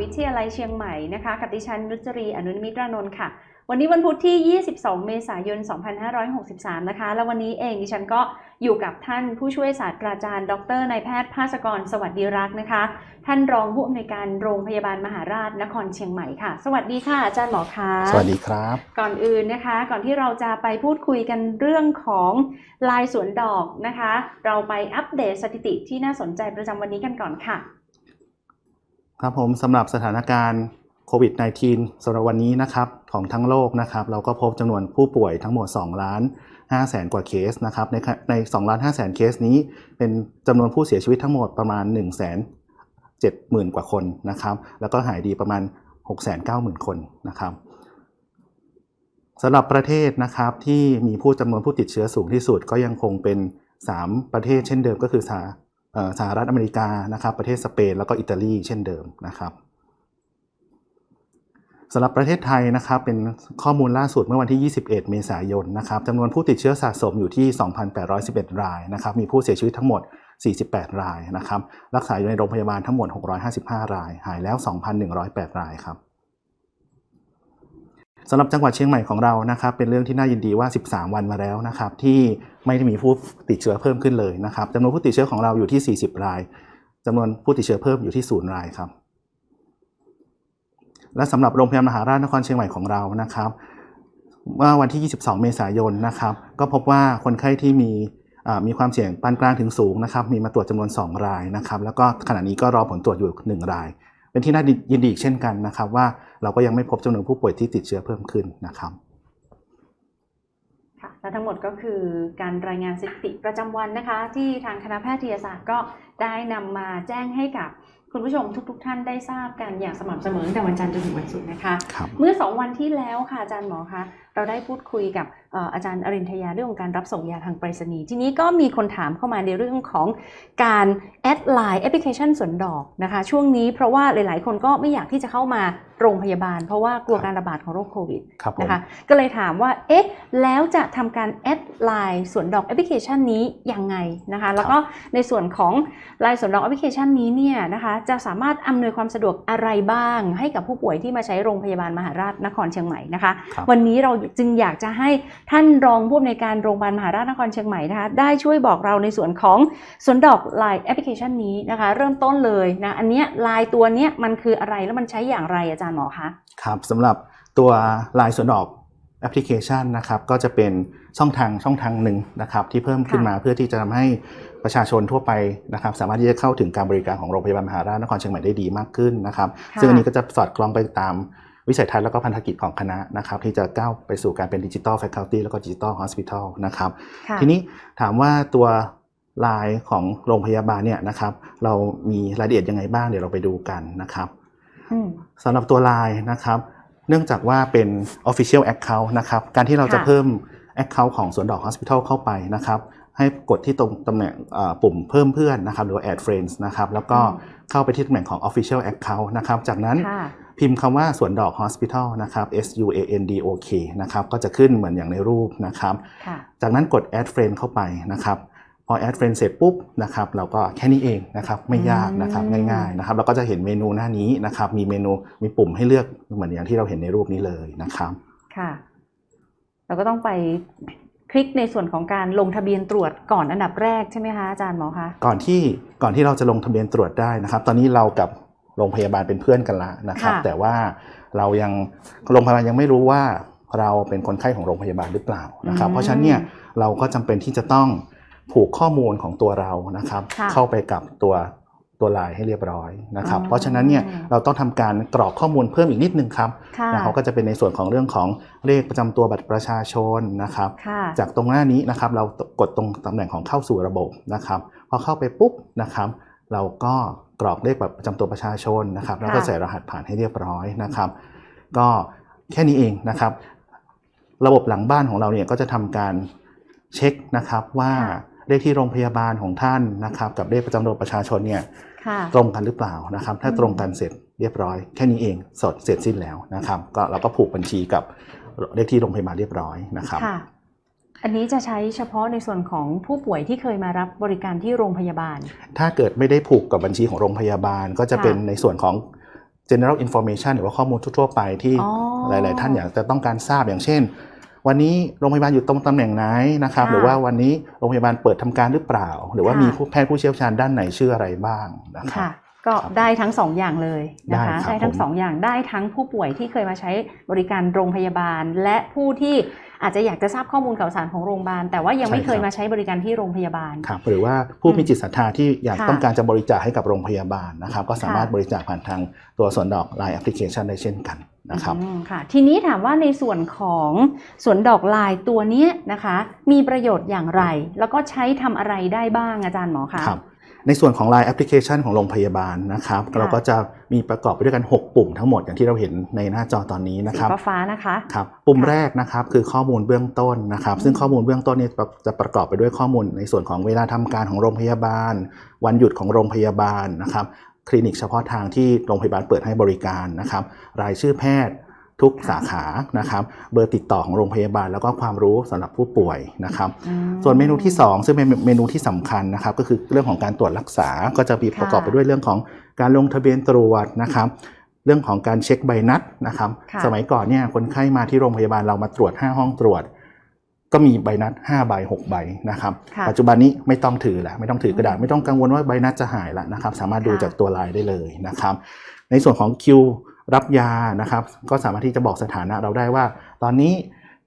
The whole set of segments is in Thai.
วิทยาลัยเชียงใหม่นะคะกับดิฉันนุจรีอนุนิมิตรานนท์ค่ะ วันนี้วันพุธที่ 22 เมษายน 2563 นะคะ แล้ววันนี้เองดิฉันก็อยู่กับท่านผู้ช่วยศาสตราจารย์ ดรนายแพทย์ภาสกรสวัสดีรักษ์นะคะ ท่านรองผู้อำนวยการโรงพยาบาลมหาราชนครเชียงใหม่ค่ะ สวัสดีค่ะอาจารย์หมอคะสวัสดีครับ ก่อนอื่นนะคะ ก่อนที่เราจะไปพูดคุยกันเรื่องของลายสวนดอกนะคะ เราไปอัปเดตสถิติที่น่าสนใจประจำวันนี้กันก่อนค่ะ ครับผมสำหรับสถานการณ์โควิด -19 สำหรับวันนี้นะครับของทั้งโลกนะครับเราก็พบจำนวนผู้ป่วยทั้งหมด 2 ล้าน5แสนกว่าเคสนะครับในใน2ล้าน5แสนเคสนี้เป็นจำนวนผู้เสียชีวิตทั้งหมดประมาณ 1 7 0 0 0 0 กว่าคนนะครับแล้วก็หายดีประมาณ 6 9 0 0 0 0 คนนะครับสำหรับประเทศนะครับที่มีผู้จำนวนผู้ติดเชื้อสูงที่สุดก็ยังคงเป็น 3 ประเทศเช่นเดิมก็คือสห สหรัฐอเมริกานะครับประเทศสเปนแล้วก็อิตาลีเช่นเดิมนะครับสำหรับประเทศไทยนะครับเป็นข้อมูลล่าสุดเมื่อวันที่ 21 เมษายนนะครับจำนวนผู้ติดเชื้อสะสมอยู่ที่ 2,811 รายนะครับมีผู้เสียชีวิตทั้งหมด 48 รายนะครับรักษาอยู่ในโรงพยาบาลทั้งหมด 655 ราย หายแล้ว 2,108 รายครับ สำหรับจังหวัดเชียงใหม่ของเรานะครับเป็นเรื่องที่น่ายินดีว่า 13 วันมาแล้วนะครับที่ไม่ได้มีผู้ติดเชื้อเพิ่มขึ้นเลยนะครับจำนวนผู้ติดเชื้อของเราอยู่ที่ 40 รายจำนวนผู้ติดเชื้อเพิ่มอยู่ที่0รายครับ และสำหรับโรงพยาบาลมหาราชนครเชียงใหม่ของเรานะครับเมื่อวันที่ 22 เมษายนนะครับก็พบว่าคนไข้ที่มีมีความเสี่ยงปานกลางถึงสูงนะครับมีมาตรวจจำนวน 2 รายนะครับแล้วก็ขณะนี้ก็รอผลตรวจอยู่ 1 ราย เป็นที่น่ายินดีอีกเช่นกันนะครับ ว่าเราก็ยังไม่พบจำนวนผู้ป่วยที่ติดเชื้อเพิ่มขึ้นนะครับค่ะและทั้งหมดก็คือการรายงานสถิติประจำวันนะคะ ที่ทางคณะแพทยศาสตร์ก็ได้นำมาแจ้งให้กับคุณผู้ชมทุกๆท่านได้ทราบกันอย่างสม่ำเสมอตั้งแต่วันจันทร์จนถึงวันศุกร์นะคะครับเมื่อ 2 วันที่แล้วค่ะอาจารย์หมอคะ เราได้พูดคุยกับเอ่ออาจารย์อรินทยาเรื่องของการรับส่งยาทางไปรษณีย์ทีนี้ก็มีคนถามเข้ามาในเรื่องของการแอดไลน์แอปพลิเคชันสวนดอกนะคะ ช่วงนี้เพราะว่าหลาย ๆ คนก็ไม่อยากที่จะเข้ามาโรงพยาบาล เพราะว่ากลัวการระบาดของโรคโควิดครับผมนะคะก็เลยถามว่าเอ๊ะแล้วจะทำการแอดไลน์สวนดอกแอปพลิเคชันนี้ยังไงนะคะ แล้วก็ในส่วนของไลน์สวนดอกแอปพลิเคชันนี้เนี่ยนะคะจะสามารถอำนวยความสะดวกอะไรบ้าง ให้กับผู้ป่วยที่มาใช้โรงพยาบาลมหาราชนครเชียงใหม่นะคะครับวันนี้เราจึงอยากจะให้ท่านรองผู้อำนวยการโรงพยาบาลมหาราชนครเชียงใหม่นะคะได้ช่วยบอกเราในส่วนของสวนดอกไลน์แอปพลิเคชันนี้นะคะ เริ่มต้นเลยนะอันเนี้ยไลน์ตัวเนี้ยมันคืออะไรแล้วมันใช้อย่างไรอาจารย์หมอคะครับสำหรับตัวลายสวนดอกแอปพลิเคชันนะครับก็จะเป็นช่องทางช่องทางหนึ่งนะครับที่เพิ่มขึ้นมาเพื่อที่จะทำให้ประชาชนทั่วไปนะครับสามารถที่จะเข้าถึงการบริการของโรงพยาบาลมหาราชนครเชียงใหม่ได้ดีมากขึ้นนะครับค่ะซึ่งอันนี้ก็จะสอดคล้องไปตาม วิสัยทัศน์แล้วก็พันธกิจของคณะนะครับที่จะก้าวไปสู่การเป็นดิจิ t a ล f a ค u l t y แล้วก็ดิจิ t a ล Hospital นะครับค่ะทีนี้ถามว่าตัวลายของโรงพยาบาลเนี่ยนะครับเรามีรายละเอียดยังไงบ้างเดี๋ยวเราไปดูกันนะครับอืมสำหรับตัว Line นะครับ เนื่องจากว่าเป็น Official Account นะครับการที่เราจะค่ะเพิ่ม Account ของสวนดอก Hospital เข้าไปนะครับ ให้กดที่ตรงตำแหน่งเอ่อปุ่มเพิ่มเพื่อนนะครับหรือว่า Add Friends นะครับแล้วก็เข้าไปที่ตำแหน่งของ Official Account นะครับจากนั้นค่ะพิมพ์คำว่าสวนดอก Hospital นะครับ S U A N D O K นะครับก็จะขึ้นเหมือนอย่างในรูปนะครับค่ะจากนั้นกด add friend เข้าไปนะครับพอ add friend เสร็จปุ๊บนะครับเราก็แค่นี้เองนะครับไม่ยากนะครับอืมง่ายๆนะครับเราก็จะเห็นเมนูหน้านี้นะครับมีเมนูมีปุ่มให้เลือกเหมือนอย่างที่เราเห็นในรูปนี้เลยนะครับค่ะเราก็ต้องไปค ลิกในส่วนของการลงทะเบียนตรวจก่อนอันดับแรกใช่ไหมคะอาจารย์หมอคะก่อนที่ก่อนที่เราจะลงทะเบียนตรวจได้นะครับ ตอนนี้เรากับโรงพยาบาลเป็นเพื่อนกันละนะครับ ค่ะ แต่ว่าเรายังโรงพยาบาลยังไม่รู้ว่าเราเป็นคนไข้ของโรงพยาบาลหรือเปล่านะครับ เพราะฉะนั้นเนี่ยเราก็จำเป็นที่จะต้องผูกข้อมูลของตัวเรานะครับ ค่ะ เข้าไปกับตัว ตัวลายให้เรียบร้อยนะครับอ๋อเพราะฉะนั้นเนี่ยเราต้องทำการกรอกข้อมูลเพิ่มอีกนิดนึงครับค่ะนะครับก็จะเป็นในส่วนของเรื่องของเลขประจำตัวบัตรประชาชนนะครับค่ะจากตรงหน้านี้นะครับเรากดตรงตำแหน่งของเข้าสู่ระบบนะครับพอเข้าไปปุ๊บนะครับ เราก็กรอกเลขบัตรประจำตัวประชาชนนะครับ แล้วก็ค่ะใส่รหัสผ่านให้เรียบร้อยนะครับ ก็แค่นี้เองนะครับ ระบบหลังบ้านของเราเนี่ยก็จะทำการเช็คนะครับว่า เลขที่โรงพยาบาลของท่านนะครับ กับเลขประจำตัวประชาชนเนี่ยค่ะตรงกันหรือเปล่านะครับ ถ้าอืมตรงกันเสร็จเรียบร้อย แค่นี้เองสดเสร็จสิ้นแล้วนะครับ ก็เราก็ผูกบัญชีกับเลขที่โรงพยาบาลเรียบร้อยนะครับค่ะอันนี้จะใช้เฉพาะในส่วนของผู้ป่วยที่เคยมารับบริการที่โรงพยาบาล ถ้าเกิดไม่ได้ผูกกับบัญชีของโรงพยาบาล ก็จะค่ะเป็นในส่วนของ general information หรือว่าข้อมูลทั่วๆไปที่อ๋อหลาย ๆ ท่านอยากจะต้องการทราบอย่างเช่น วันนี้โรงพยาบาลอยู่ตรงตำแหน่งไหนนะครับค่ะหรือว่าวันนี้โรงพยาบาลเปิดทำการหรือเปล่า หรือว่าค่ะมีผู้แพทย์ผู้เชี่ยวชาญด้านไหนชื่ออะไรบ้างนะครับค่ะก็ครับได้ทั้งสองอย่างเลยนะคะได้ครับได้ทั้งผมสองอย่างได้ทั้งผู้ป่วยที่เคยมาใช้บริการโรงพยาบาล และผู้ที่อาจจะอยากจะทราบข้อมูลข่าวสารของโรงพยาบาล แต่ว่ายังไม่เคยมาใช้บริการที่โรงพยาบาลครับหรือว่าผู้มีจิตศรัทธาที่อยากค่ะต้องการจะบริจาคให้กับโรงพยาบาลนะครับ ก็สามารถค่ะบริจาคผ่านทางตัวสวนดอก Line Application ได้เช่นกัน นะครับอืมค่ะทีนี้ถามว่าในส่วนของสวนดอกลายตัวเนี้ยนะคะ มีประโยชน์อย่างไร แล้วก็ใช้ทำอะไรได้บ้างอาจารย์หมอคะครับในส่วนของ Line Application ของโรงพยาบาลนะครับค่ะเราก็จะมีประกอบไปด้วยกัน 6 ปุ่มทั้งหมดอย่างที่เราเห็นในหน้าจอตอนนี้นะสีครับฟ้าๆนะคะครับปุ่มแรกนะครับคือข้อมูลเบื้องต้นนะครับอืมซึ่งข้อมูลเบื้องต้นเนี้จะประกอบไปด้วยข้อมูลในส่วนของเวลาทำการของโรงพยาบาล วันหยุดของโรงพยาบาลนะครับ คลินิกเฉพาะทางที่โรงพยาบาลเปิดให้บริการนะครับ รายชื่อแพทย์ทุกสาขานะครับ เบอร์ติดต่อของโรงพยาบาลแล้วก็ความรู้สำหรับผู้ป่วยนะครับอืมส่วนเมนูที่ 2 ซึ่งเป็นเมนูที่สำคัญนะครับ ก็คือเรื่องของการตรวจรักษาก็จะมีค่ะประกอบไปด้วยเรื่องของการลงทะเบียนตรวจนะครับ เรื่องของการเช็คใบนัดนะครับค่ะสมัยก่อนเนี่ยคนไข้มาที่โรงพยาบาลเรามาตรวจ 5 ห้องตรวจ ก็มีใบนัด5ใบ6ใบนะครับค่ะปัจจุบันนี้ไม่ต้องถือแล้วไม่ต้องถือกระดาษไม่ต้องกังวลว่าใบนัดจะหายแล้วนะครับ สามารถดูค่ะจากตัวลายได้เลยนะครับ ในส่วนของคิวรับยานะครับ ก็สามารถที่จะบอกสถานะเราได้ว่า ตอนนี้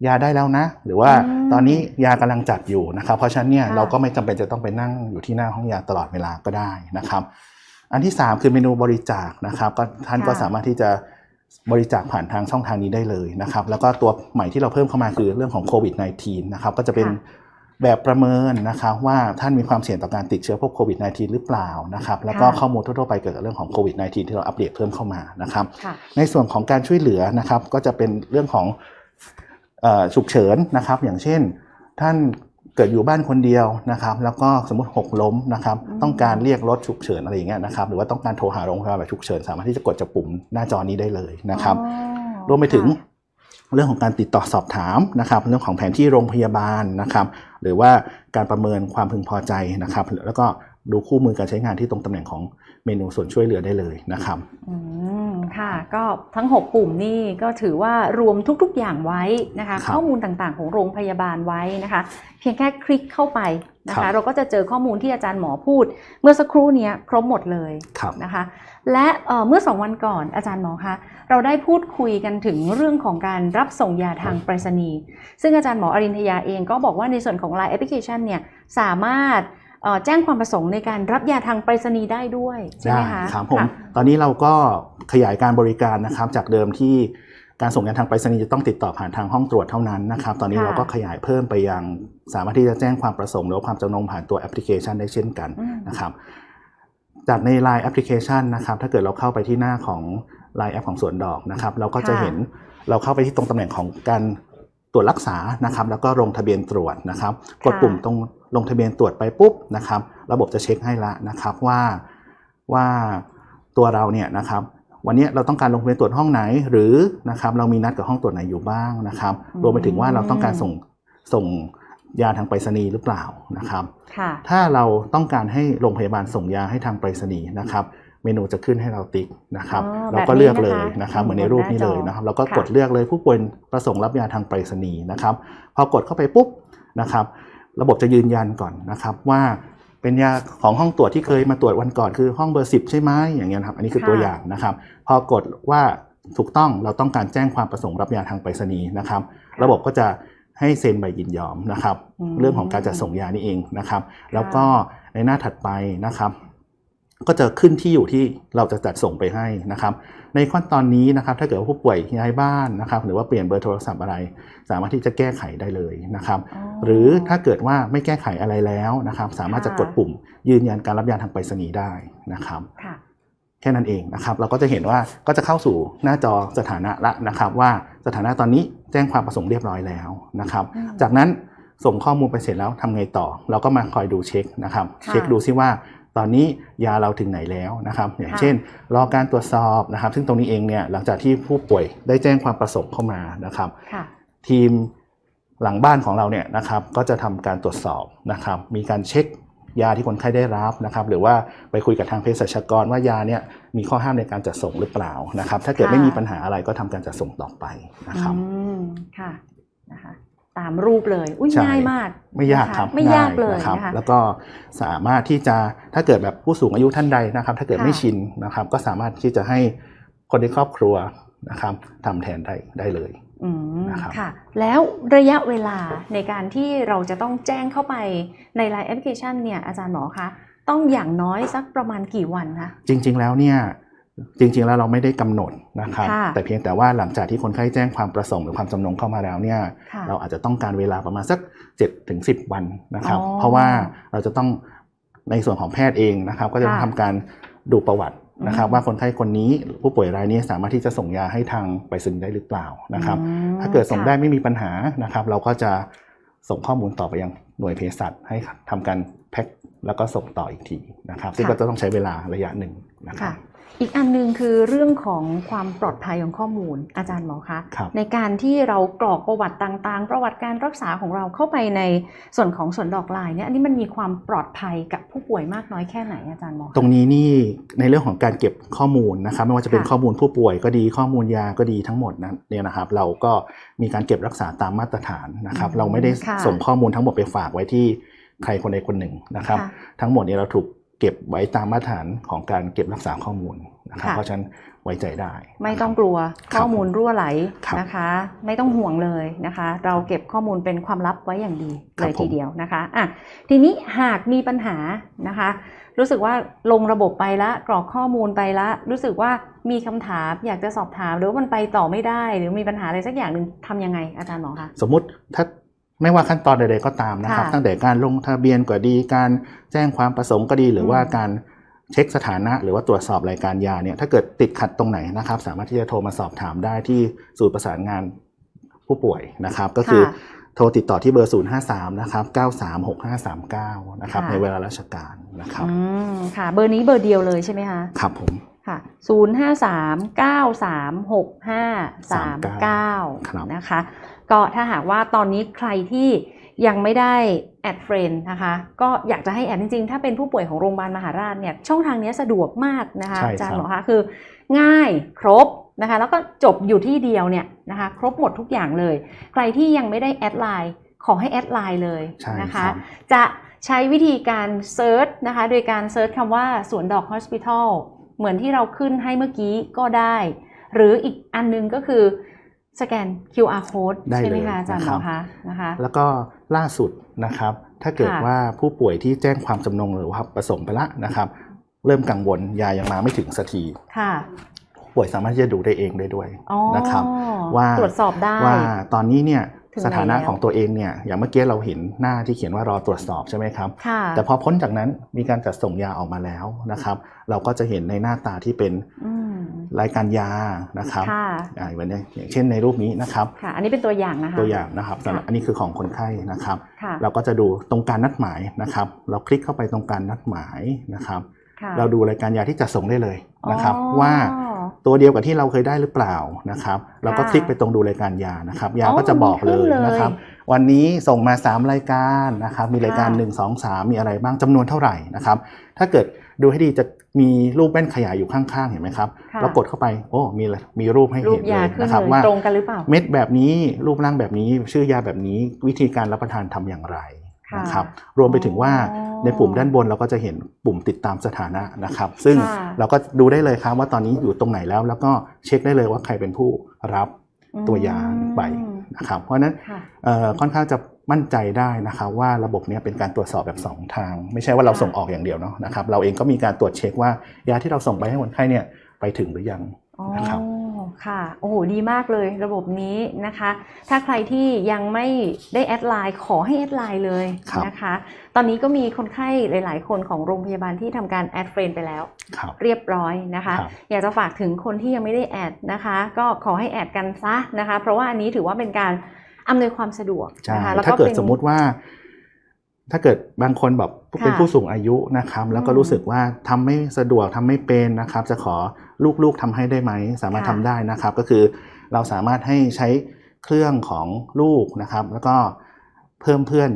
ยาได้แล้วนะ หรือว่าอืมตอนนี้ยากำลังจัดอยู่นะครับ เพราะฉะนั้นเนี่ยค่ะเราก็ไม่จำเป็นจะต้องไปนั่งอยู่ที่หน้าห้องยาตลอดเวลาก็ได้นะครับ อันที่ 3 คือเมนูบริจาคนะครับก็ท่านก็ค่ะสามารถที่จะ บริจาคผ่านทางช่องทางนี้ได้เลยนะครับ แล้วก็ตัวใหม่ที่เราเพิ่มเข้ามาคือเรื่องของโควิด -19 นะครับก็จะเป็นค่ะแบบประเมินนะครับว่าท่านมีความเสี่ยงต่อการติดเชื้อพวกโควิด -19 หรือเปล่านะครับแล้วก็ค่ะข้อมูลทั่วๆไปเกี่ยวกับเรื่องของโควิด -19 ที่เราอัปเดตเพิ่มเข้ามานะครับค่ะในส่วนของการช่วยเหลือนะครับ ก็จะเป็นเรื่องของเอ่อฉุกเฉินนะครับ อย่างเช่น ท่าน เกิดอยู่บ้านคนเดียวนะครับ แล้วก็สมมติหกล้มนะครับอืมต้องการเรียกรถฉุกเฉินอะไรอย่างเงี้ยนะครับ หรือว่าต้องการโทรหาโรงพยาบาลแบบฉุกเฉิน สามารถที่จะกดจากปุ่มหน้าจอนี้ได้เลยนะครับอ๋อรวมไปถึงค่ะเรื่องของการติดต่อสอบถามนะครับ เรื่องของแผนที่โรงพยาบาลนะครับ หรือว่าการประเมินความพึงพอใจนะครับ แล้วก็ดูคู่มือการใช้งานที่ตรงตำแหน่งของ เมนูส่วนช่วยเหลือได้เลยนะครับอืมค่ะก็ทั้ง 6 ปุ่มนี่ก็ถือว่ารวมทุกๆอย่างไว้นะคะครับข้อมูลต่างๆ ของโรงพยาบาลไว้นะคะ เพียงแค่คลิกเข้าไปนะครัคะบเราก็จะเจอข้อมูลที่อาจารย์หมอพูด เมื่อสักครู่เนี้ยครบหมดเลยครับนะคะ และเอ่อเมื่อสองวันก่อนอาจารย์หมอคะเราได้พูดคุยกันถึงเรื่องของการรับส่งยาทางไปรษณีย์ซึ่งอาจารย์หมออรินทยาเองก็บอกว่าในส่วนของ Line Application เนี่ยสามารถเอ่อ แจ้งความประสงค์ในการรับยาทางไปรษณีย์ได้ด้วยใช่ไหมคะครับผมค่ะตอนนี้เราก็ขยายการบริการนะครับจากเดิมที่การส่งงานทางไปรษณีย์จะต้องติดต่อผ่านทางห้องตรวจเท่านั้นนะครับ ตอนนี้ค่ะเราก็ขยายเพิ่มไปยังสามารถที่จะแจ้งความประสงค์หรือว่าความจำนงผ่านตัวแอปพลิเคชันได้เช่นกันอืมนะครับ จากใน Line แอปพลิเคชันนะครับ ถ้าเกิดเราเข้าไปที่หน้าของ Line แอปของสวนดอกนะครับ เราก็จะค่ะเห็นเราเข้าไปที่ตรงตำแหน่งของการตรวจรักษานะครับ แล้วก็ลงทะเบียนตรวจนะครับ กดปุ่มตรง ลงทะเบียนตรวจไปปุ๊บนะครับ ระบบจะเช็คให้ละนะครับว่าว่าตัวเราเนี่ยนะครับวันนี้เราต้องการลงทะเบียนตรวจห้องไหนหรือนะครับเรามีนัดกับห้องตรวจไหนอยู่บ้างนะครับ รวมไปถึงว่าเราต้องการส่งส่งยาทางไปรษณีย์หรือเปล่านะครับค่ะถ้าเราต้องการให้โรงพยาบาลส่งยาให้ทางไปรษณีย์นะครับ เมนูจะขึ้นให้เราติ๊กนะครับอ๋อเราก็แบบนี้เลือกเลยนะคะนะครับอืมเหมือนในรูปนี้เลยบนหน้าจอนะครับ เราก็ค่ะกดเลือกเลยผู้ป่วยประสงค์รับยาทางไปรษณีย์นะครับ พอกดเข้าไปปุ๊บนะครับ ระบบจะยืนยันก่อนนะครับว่าเป็นยาของห้องตรวจที่เคยมาตรวจวันก่อนคือห้องเบอร์10ใช่ไหมอย่างเงี้ยนะครับ อันนี้คือค่ะตัวอย่างนะครับ พอกดว่าถูกต้องเราต้องการแจ้งความประสงค์รับยาทางไปรษณีย์นะครับ ระบบก็จะให้เซ็นใบยินยอมนะครับมเรื่องของการจัดส่งยานี่เองนะครับ แล้วก็ในหน้าถัดไปนะครับ ก็จะขึ้นที่อยู่ที่เราจะจัดส่งไปให้นะครับ ในขั้นตอนนี้นะครับ ถ้าเกิดว่าผู้ป่วยย้ายบ้านนะครับ หรือว่าเปลี่ยนเบอร์โทรศัพท์อะไร สามารถที่จะแก้ไขได้เลยนะครับอ๋อหรือถ้าเกิดว่าไม่แก้ไขอะไรแล้วนะครับ สามารถจะค่ะกดปุ่ม ยืนยันการรับยาทางไปรษณีย์ได้นะครับค่ะแค่นั้นเองนะครับ เราก็จะเห็นว่าก็จะเข้าสู่หน้าจอสถานะละนะครับ ว่าสถานะตอนนี้แจ้งความประสงค์เรียบร้อยแล้วนะครับอืมจากนั้นส่งข้อมูลไปเสร็จแล้วทำไงต่อ เราก็มาคอยดูเช็คนะครับค่ะเช็คดูซิว่า ตอนนี้ยาเราถึงไหนแล้วนะครับอย่างค่ะเช่น รอการตรวจสอบนะครับ ซึ่งตรงนี้เองเนี่ยหลังจากที่ผู้ป่วยได้แจ้งความประสงค์เข้ามานะครับค่ะทีมหลังบ้านของเราเนี่ยนะครับก็จะทำการตรวจสอบนะครับ มีการเช็คยาที่คนไข้ได้รับนะครับ หรือว่าไปคุยกับทางเภสัชกรว่ายาเนี่ยมีข้อห้ามในการจัดส่งหรือเปล่านะครับ ถ้าเกิดค่ะไม่มีปัญหาอะไรก็ทำการจัดส่งต่อไปนะครับอืมค่ะนะคะ ตามรูปเลยอุ้ยใช่ง่ายมากไม่ยากนะะครับไม่ยากเลยนะครับนะคะแล้วก็สามารถที่จะถ้าเกิดแบบผู้สูงอายุท่านใดนะครับ ถ้าเกิดค่ะไม่ชินนะครับ ก็สามารถที่จะให้คนในครอบครัวนะครับทำแทนได้ได้เลยอืมนะครับค่ะแล้วระยะเวลาในการที่เราจะต้องแจ้งเข้าไปใน Line แอปพลิเคชันเนี่ยอาจารย์หมอคะต้องอย่างน้อยสักประมาณกี่วันคะจริง ๆ แล้วเนี่ย จริง ๆ แล้วเราไม่ได้กำหนดนะครับค่ะแต่เพียงแต่ว่าหลังจากที่คนไข้แจ้งความประสงค์หรือความจำนงเข้ามาแล้วเนี่ยค่ะเราอาจจะต้องการเวลาประมาณสัก7ถึง10 วันนะครับอ๋อเพราะว่าเราจะต้องในส่วนของแพทย์เองนะครับ ก็จะต้องค่ะทำการดูประวัตินะครับอืมว่าคนไข้คนนี้ผู้ป่วยรายนี้สามารถที่จะส่งยาให้ทางไปรษณีย์ได้หรือเปล่านะครับอืมถ้าเกิดส่งค่ะได้ไม่มีปัญหานะครับ เราก็จะส่งข้อมูลต่อไปยังหน่วยเภสัชให้ทำการแพ็ค แล้วก็ส่งต่ออีกทีนะครับ ซึ่งค่ะก็จะต้องใช้เวลาระยะหนึ่งนะครับค่ะอีกอันหนึงคือเรื่องของความปลอดภัยของข้อมูลอาจารย์หมอคะครับในการที่เรากรอกประวัติต่างๆ ประวัติการรักษาของเราเข้าไปในส่วนของสวนดอกลายเนี่ยอันนี้มันมีความปลอดภัยกับผู้ป่วยมากน้อยแค่ไหนอาจารย์หมอคะตรงนี้นี่ในเรื่องของการเก็บข้อมูลนะครับไม่ว่าจะเป็นค่ะข้อมูลผู้ป่วยก็ดีข้อมูลยาก็ดีทั้งหมดนั้นเนี่ยนะครับ เราก็มีการเก็บรักษาตามมาตรฐานนะครับอืมเราไม่ได้ค่ะส่งข้อมูลทั้งหมดไปฝากไว้ที่ ใครคนใดคนหนึ่งนะครับค่ะทั้งหมดนี้เราถูกเก็บไว้ตามมาตรฐานของการเก็บรักษาข้อมูลนะครับค่ะเพราะฉะนั้นไว้ใจได้ ไม่นะครับต้องกลัวครับข้อมูลรั่วไหลครับนะคะ ไม่ต้องห่วงเลยนะคะ เราเก็บข้อมูลเป็นความลับไว้อย่างดีครัเลบยผมทีเดียวนะคะอะทีนี้หากมีปัญหานะคะ รู้สึกว่าลงระบบไปละกรอกข้อมูลไปละ รู้สึกว่ามีคำถามอยากจะสอบถามหรือว่ามันไปต่อไม่ได้ หรือมีปัญหาอะไรสักอย่างหนึ่งทำยังไงอาจารย์หมอคะสมมุติถ้า ไม่ว่าขั้นตอนใดๆก็ตามนะครับค่ะตั้งแต่การลงทะเบียนก็ดี การแจ้งความประสงค์ก็ดี หรือว่าอืมการเช็คสถานะ หรือว่าตรวจสอบรายการยาเนี่ยถ้าเกิดติดขัดตรงไหนนะครับ สามารถที่จะโทรมาสอบถามได้ที่ศูนย์ประสานงานผู้ป่วยนะครับ ก็คือค่ะโทรติดต่อที่เบอร์ 053 นะครับ 936539 นะครับค่ะในเวลาราชการนะครับอืมค่ะ เบอร์นี้เบอร์เดียวเลยใช่ไหมคะ ครับผม ค่ะศูนย์ห้าสามเก้าสามหกห้าสามเก้าครับนะคะ ก็ถ้าหากว่าตอนนี้ใครที่ยังไม่ได้แอดเฟรนนะคะ ก็อยากจะให้แอดจริงๆ ถ้าเป็นผู้ป่วยของโรงพยาบาลมหาราชเนี่ยช่องทางเนี้ยสะดวกมากนะคะใช่อาจารครัย์บหมอคะคือง่ายครบนะคะแล้วก็จบอยู่ที่เดียวเนี่ยนะคะครบหมดทุกอย่างเลย ใครที่ยังไม่ได้แอดไลน์ขอให้แอดไลน์เลยใช่นะคคะรับจะใช้วิธีการเซิร์ชนะคะโดยการเซิร์ชคำว่าสวนดอก Hospital เหมือนที่เราขึ้นให้เมื่อกี้ก็ได้ หรืออีกอันนึงก็คือ สแกน QR code ได้ใช่ไหมเลยคะอาจารย์หมนะอครัคะบนะคะแล้วก็ล่าสุดนะครับ ถ้าเกิดค่ะว่าผู้ป่วยที่แจ้งความจำนงหรือว่าประสงค์ไปละนะครับ เริ่มกังวลยายังมาไม่ถึงสักทีค่ะผู้ป่วยสามารถที่จะดูได้เองได้ด้วยอ๋อนะครับ ว่าตรวจสอบได้ว่าตอนนี้เนี่ยถึงไหน สถานะแล้วของตัวเองเนี่ยอย่างเมื่อกี้เราเห็นหน้าที่เขียนว่ารอตรวจสอบใช่ไหมครับค่ะแต่พอพ้นจากนั้นมีการจัดส่งยาออกมาแล้วนะครับ เราก็จะเห็นในหน้าตาที่เป็นอืมรายการยานะครับค่ะอ่าอย่างนี้อย่างเช่นในรูปนี้นะครับค่ะอันนี้เป็นตัวอย่างนะคะตัวอย่างนะครับสำหรับค่ะอันนี้คือของคนไข้นะครับค่ะเราก็จะดูตรงการนัดหมายนะครับ เราคลิกเข้าไปตรงการนัดหมายนะครับค่ะเราดูรายการยาที่จัดส่งได้เลยนะครับอ๋อว่า ตัวเดียวกับที่เราเคยได้หรือเปล่านะครับเราก็ค่ะคลิกไปตรงดูรายการยานะครับ ยาอ๋อก็จะบอกเลมีขึ้ยนเลยนะครับ วันนี้ส่งมา 3 รายการนะครับ มีรายการค่ะ1 2 3 มีอะไรบ้างจำนวนเท่าไหร่นะครับ ถ้าเกิดดูให้ดีจะมีรูปแว่นขยายอยู่ข้างๆ เห็นไหมครับค่ะเรากดเข้าไป โอ้มีมีรูปให้รูเห็ปนเลยายขึ้นนะครับเลยว่าตรงกันหรือเปล่าเม็ดแบบนี้รูปร่างแบบนี้ชื่อยาแบบนี้วิธีการรับประทานทำอย่างไรค่ะ นะครับรวมไปถึงว่าอ๋อในปุ่มด้านบนเราก็จะเห็นปุ่มติดตามสถานะนะครับ ซึ่งค่ะเราก็ดูได้เลยครับว่าตอนนี้อยู่ตรงไหนแล้ว แล้วก็เช็คได้เลยว่าใครเป็นผู้รับตัวยาไปอืมนะครับ เพราะฉะนั้นค่ะเอ่อค่อนข้างจะมั่นใจได้นะครับว่าระบบเนี้เป็นการตรวจสอบแบบ 2 ทาง ไม่ใช่ว่าเราค่ะส่งออกอย่างเดียวเนาะนะครับเราเองก็มีการตรวจเช็คว่ายาที่เราส่งไปให้คนไข้เนี่ยไปถึงหรือยังอ๋อนะครับ ค่ะ โอ้โห ดีมากเลยระบบนี้นะคะ ถ้าใครที่ยังไม่ได้แอดไลน์ขอให้แอดไลน์เลยครับนะคะ ตอนนี้ก็มีคนไข้หลาย ๆ คนของโรงพยาบาลที่ทำการแอดเฟรนไปแล้วครับเรียบร้อยนะคะครับอยากจะฝากถึงคนที่ยังไม่ได้แอดนะคะ ก็ขอให้แอดกันซะนะคะ เพราะว่าอันนี้ถือว่าเป็นการอำนวยความสะดวกใช่นะคะแล้วถ้าเกิดป็นสมมุติว่า ถ้าเกิดบางคนแบบค่ะเป็นผู้สูงอายุนะครับ แล้วก็อืมรู้สึกว่าทำไม่สะดวกทำไม่เป็นนะครับ จะขอลูกๆทำให้ได้ไหม สามารถค่ะทำได้นะครับ ก็คือเราสามารถให้ใช้เครื่องของลูกนะครับ แล้วก็เพิ่มเพื่อน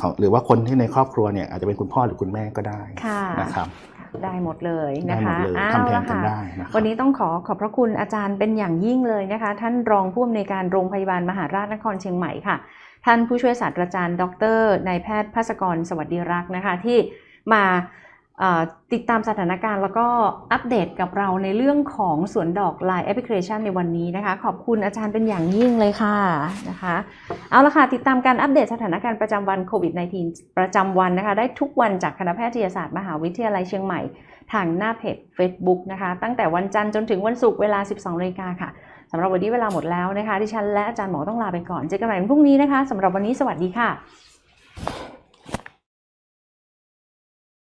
ของหรือว่าคนที่ในครอบครัวเนี่ยอาจจะเป็นคุณพ่อหรือคุณแม่ก็ได้ค่ะนะครับได้หมดเลยได้นะหมดคะเลยเอาทำแทนละกันค่ะได้นะครับวันนี้ต้องขอขอบพระคุณอาจารย์เป็นอย่างยิ่งเลยนะคะ ท่านรองผู้อำนวยการโรงพยาบาลมหาราชนครเชียงใหม่ค่ะ ท่านผู้ช่วยศาสตราจารย์ ดรนายแพทย์ภาสกรสวัสดีรักนะคะที่มาติดตามสถานการณ์แล้วก็อัปเดตกับเราในเรื่องของสวนดอกไลายแอปพลิเคชันในวันนี้นะคะ ขอบคุณอาจารย์เป็นอย่างยิ่งเลยค่ะนะคะเอาละค่ะ ติดตามการอัปเดตสถานการณ์ประจำวันโควิด -19 ประจำวันนะคะ ได้ทุกวันจากคณะแพทยศาสตร์มหาวิทยาลัยเชียงใหม่ ทางหน้าเพจ Facebook นะคะ ตั้งแต่วันจันทร์จนถึงวันศุกร์เวลา 12นาฬิกาค่ะ สำหรับวันนี้เวลาหมดแล้วนะคะ ดิฉันและอาจารย์หมอต้องลาไปก่อน เจอกันใหม่พรุ่งนี้นะคะสำหรับวันนี้สวัสดีค่ะ